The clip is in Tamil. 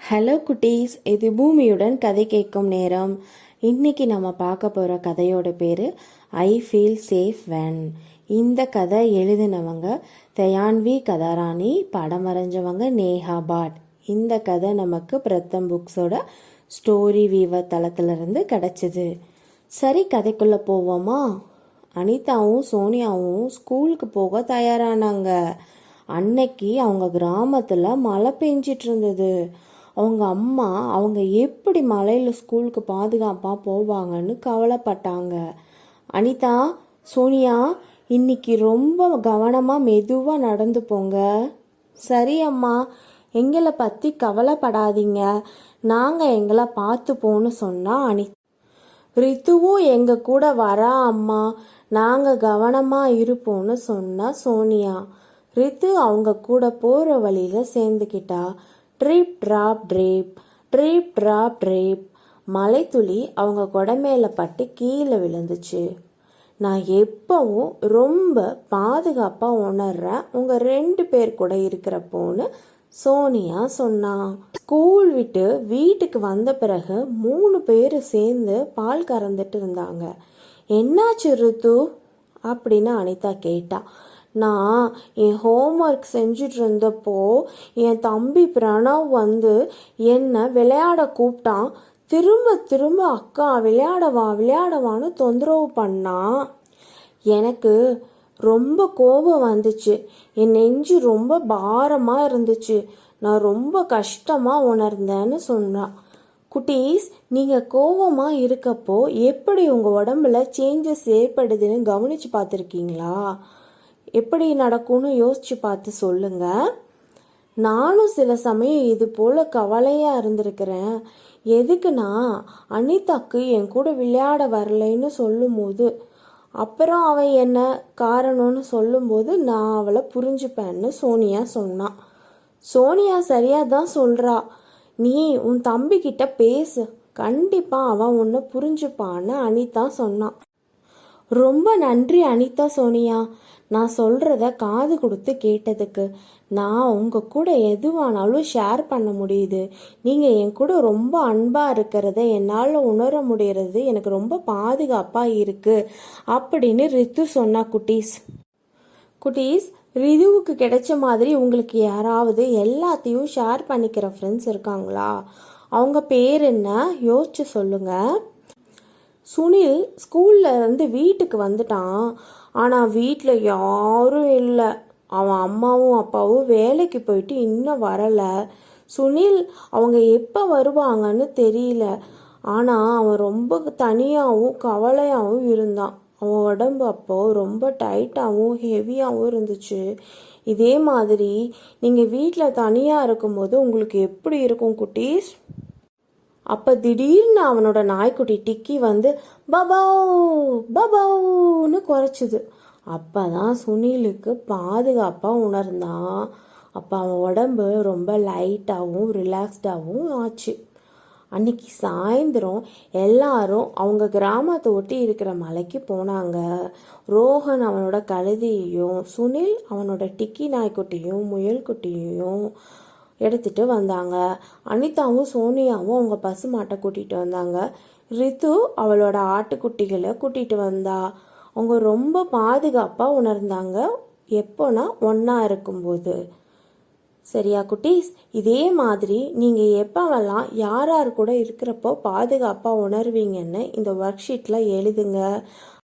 ஹலோ குட்டீஸ். இது பூமியுடன் கதை கேட்கும் நேரம். இன்னைக்கு நம்ம பார்க்க போகிற கதையோட பேர் ஐ ஃபீல் சேஃப் வென் இந்த கதை எழுதினவங்க தயான்வி கதாராணி படம் வரைஞ்சவங்க நேஹா பாட். இந்த கதை நமக்கு பிரத்தம் புக்ஸோட ஸ்டோரி வீவர் தளத்திலிருந்து கிடச்சிது. சரி கதைக்குள்ளே போவோமா? அனிதாவும் சோனியாவும் ஸ்கூலுக்கு போக தயாரானாங்க. அன்னைக்கு அவங்க கிராமத்தில் மழை பெஞ்சிட்டு இருந்தது. அவங்க அம்மா அவங்க எப்படி மலையில் ஸ்கூலுக்கு பாதுகாப்பாக போவாங்கன்னு கவலைப்பட்டாங்க. அனிதா சோனியா இன்னைக்கு ரொம்ப கவனமாக மெதுவாக நடந்து போங்க. சரி அம்மா எங்களை பற்றி கவலைப்படாதீங்க. நாங்கள் எங்களை பார்த்துப்போன்னு சொன்னால் அனி ரித்துவும் எங்கள் கூட வரா அம்மா. நாங்கள் கவனமாக இருப்போம்னு சொன்னா சோனியா. ரித்து அவங்க கூட போகிற வழியில் சேர்ந்துக்கிட்டா trip drop trap trip drop trap மலைத்துளி அவங்க குடமேல பட்டு கீழே விழுந்துச்சு. நான் எப்பவும் ரொம்ப பாதுகாப்பாக உணர்றேன். உங்கள் ரெண்டு பேர் கூட இருக்கிறப்போன்னு சோனியா சொன்னா. ஸ்கூல் விட்டு வீட்டுக்கு வந்த பிறகு மூணு பேர் சேர்ந்து பால் கறந்துட்டு இருந்தாங்க. என்னாச்சு ரித்து? அப்படின்னு அனிதா கேட்டா. நான் என் ஹோம்ஒர்க் செஞ்சுட்டு இருந்தப்போ என் தம்பி பிரணவ் வந்து என்னை விளையாட கூப்பிட்டான். திரும்ப திரும்ப அக்கா விளையாடவா விளையாடவான்னு தொந்தரவு பண்ணான் எனக்கு ரொம்ப கோபம் வந்துச்சு. என் நெஞ்சு ரொம்ப பாரமாக இருந்துச்சு. நான் ரொம்ப கஷ்டமாக உணர்ந்தேன்னு சொன்னான் குட்டீஸ் நீங்கள் கோபமாக இருக்கப்போ எப்படி உங்கள் உடம்புல சேஞ்சஸ் ஏற்படுதுன்னு கவனித்து பார்த்துருக்கீங்களா? எப்படி நடக்கும்னு யோசிச்சு பார்த்து சொல்லுங்க. நானும் சில சமயம் இது போல கவலையா இருந்திருக்கிறேன். எதுக்குன்னா அனிதாக்கு என் கூட விளையாட வரலைன்னு சொல்லும்போது அப்புறம் அவன் என்ன காரணம்னு சொல்லும்போது நான் அவளை புரிஞ்சுப்பேன்னு சோனியா சொன்னான் சோனியா சரியா தான் சொல்றா. நீ உன் தம்பிக்கிட்ட பேசு. கண்டிப்பா அவன் உன்னை புரிஞ்சுப்பான்னு அனிதா சொன்னான் ரொம்ப நன்றி அனிதா சோனியா. நான் சொல்றத காது கொடுத்து கேட்டதுக்கு நான் உங்க கூட எதுவானாலும் ஷேர் பண்ண முடியுது. நீங்க என் கூட ரொம்ப அன்பா இருக்கிறத என்னால உணர முடியறது எனக்கு ரொம்ப பாதுகாப்பா இருக்கு அப்படின்னு ரித்து சொன்னா குட்டீஸ். குட்டீஸ் ரிதுவுக்கு கிடைச்ச மாதிரி உங்களுக்கு யாராவது எல்லாத்தையும் ஷேர் பண்ணிக்கிற ஃப்ரெண்ட்ஸ் இருக்காங்களா? அவங்க பேர் என்ன? யோசிச்சு சொல்லுங்கள் சுனில் ஸ்கூல்ல இருந்து வீட்டுக்கு வந்துட்டான். ஆனா வீட்டில் யாரும் இல்லை. அவன் அம்மாவும் அப்பாவும் வேலைக்கு போயிட்டு இன்னும் வரல. சுனில் அவங்க எப்போ வருவாங்கன்னு தெரியல. ஆனா அவன் ரொம்ப தனியாகவும் கவலையாகவும் இருந்தான். அவன் உடம்பு அப்போ ரொம்ப டைட்டாகவும் ஹெவியாகவும் இருந்துச்சு. இதே மாதிரி நீங்கள் வீட்டில் தனியாக இருக்கும்போது உங்களுக்கு எப்படி இருக்கும் குட்டீஸ்? அப்ப திடீர்னு அவனோட நாய்க்குட்டி டிக்கி வந்து பபாவ் பபாவ்னு குறைச்சிது. அப்பதான் சுனிலுக்கு பாதுகாப்பா உணர்ந்தான். அப்ப அவன் உடம்பு ரொம்ப லைட்டாகவும் ரிலாக்ஸ்டாகவும் ஆச்சு. அன்னைக்கு சாயந்தரம் எல்லாரும் அவங்க கிராமத்தை ஒட்டி இருக்கிற மலைக்கு போனாங்க. ரோஹன் அவனோட கழுதியையும் சுனில் அவனோட டிக்கி நாய்க்குட்டியும் முயல்குட்டியையும் எடுத்துட்டு வந்தாங்க. அனிதாவும் சோனியாவும் அவங்க பசுமாட்டை கூட்டிட்டு வந்தாங்க. ரித்து அவளோட ஆட்டுக்குட்டிகளை கூட்டிட்டு வந்தா. அவங்க ரொம்ப பாதுகாப்பா உணர்ந்தாங்க. எப்போனா ஒன்னா இருக்கும்போது. சரியா குட்டீஸ்? இதே மாதிரி நீங்க எப்பவெல்லாம் யார் யார் கூட இருக்கிறப்போ பாதுகாப்பா உணர்வீங்கன்னு இந்த ஒர்க் ஷீட்ல எழுதுங்க.